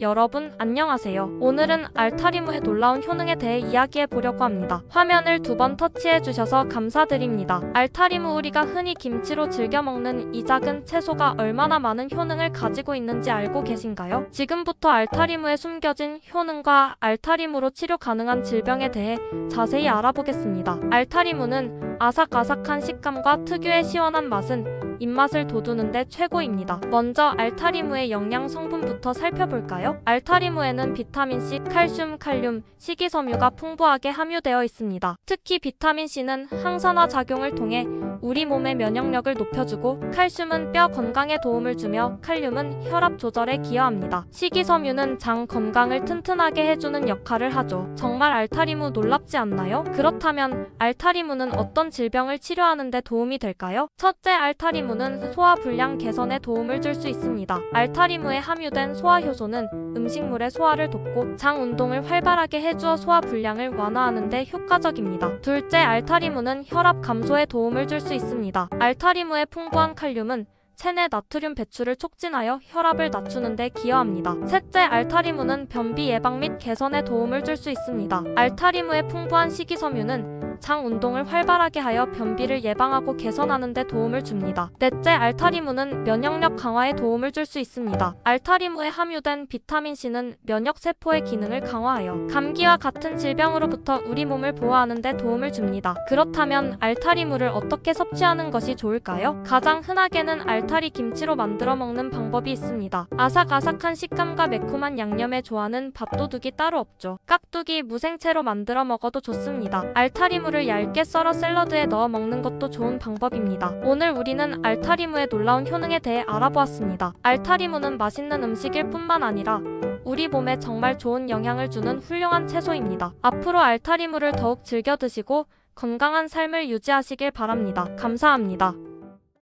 여러분 안녕하세요. 오늘은 알타리무의 놀라운 효능에 대해 이야기해 보려고 합니다. 화면을 두 번 터치해 주셔서 감사드립니다. 알타리무 우리가 흔히 김치로 즐겨 먹는 이 작은 채소가 얼마나 많은 효능을 가지고 있는지 알고 계신가요? 지금부터 알타리무에 숨겨진 효능과 알타리무로 치료 가능한 질병에 대해 자세히 알아보겠습니다. 알타리무는 아삭아삭한 식감과 특유의 시원한 맛은 입맛을 돋우는데 최고입니다. 먼저 알타리무의 영양 성분부터 살펴볼까요? 알타리무에는 비타민C, 칼슘, 칼륨, 식이섬유가 풍부하게 함유되어 있습니다. 특히 비타민C는 항산화 작용을 통해 우리 몸의 면역력을 높여주고 칼슘은 뼈 건강에 도움을 주며 칼륨은 혈압 조절에 기여합니다. 식이섬유는 장 건강을 튼튼하게 해주는 역할을 하죠. 정말 알타리무 놀랍지 않나요? 그렇다면 알타리무는 어떤 질병을 치료하는 데 도움이 될까요? 첫째 알타리무 는 소화 불량 개선에 도움을 줄 수 있습니다. 알타리무에 함유된 소화 효소는 음식물의 소화를 돕고 장 운동을 활발하게 해주어 소화 불량을 완화하는 데 효과적입니다. 둘째 알타리무는 혈압 감소에 도움을 줄 수 있습니다. 알타리무의 풍부한 칼륨은 체내 나트륨 배출을 촉진하여 혈압을 낮추는 데 기여합니다. 셋째, 알타리무는 변비 예방 및 개선에 도움을 줄 수 있습니다. 알타리무의 풍부한 식이섬유는 장 운동을 활발하게 하여 변비를 예방하고 개선하는 데 도움을 줍니다. 넷째, 알타리무는 면역력 강화에 도움을 줄 수 있습니다. 알타리무에 함유된 비타민C는 면역 세포의 기능을 강화하여 감기와 같은 질병으로부터 우리 몸을 보호하는 데 도움을 줍니다. 그렇다면 알타리무를 어떻게 섭취하는 것이 좋을까요? 가장 흔하게는 알타리 김치로 만들어 먹는 방법이 있습니다. 아삭아삭한 식감과 매콤한 양념에 좋아하는 밥도둑이 따로 없죠. 깍두기 무생채로 만들어 먹어도 좋습니다. 알타리무 를 얇게 썰어 샐러드에 넣어 먹는 것도 좋은 방법입니다. 오늘 우리는 알타리무의 놀라운 효능에 대해 알아보았습니다. 알타리무는 맛있는 음식일 뿐만 아니라 우리 몸에 정말 좋은 영향을 주는 훌륭한 채소입니다. 앞으로 알타리무를 더욱 즐겨 드시고 건강한 삶을 유지하시길 바랍니다. 감사합니다.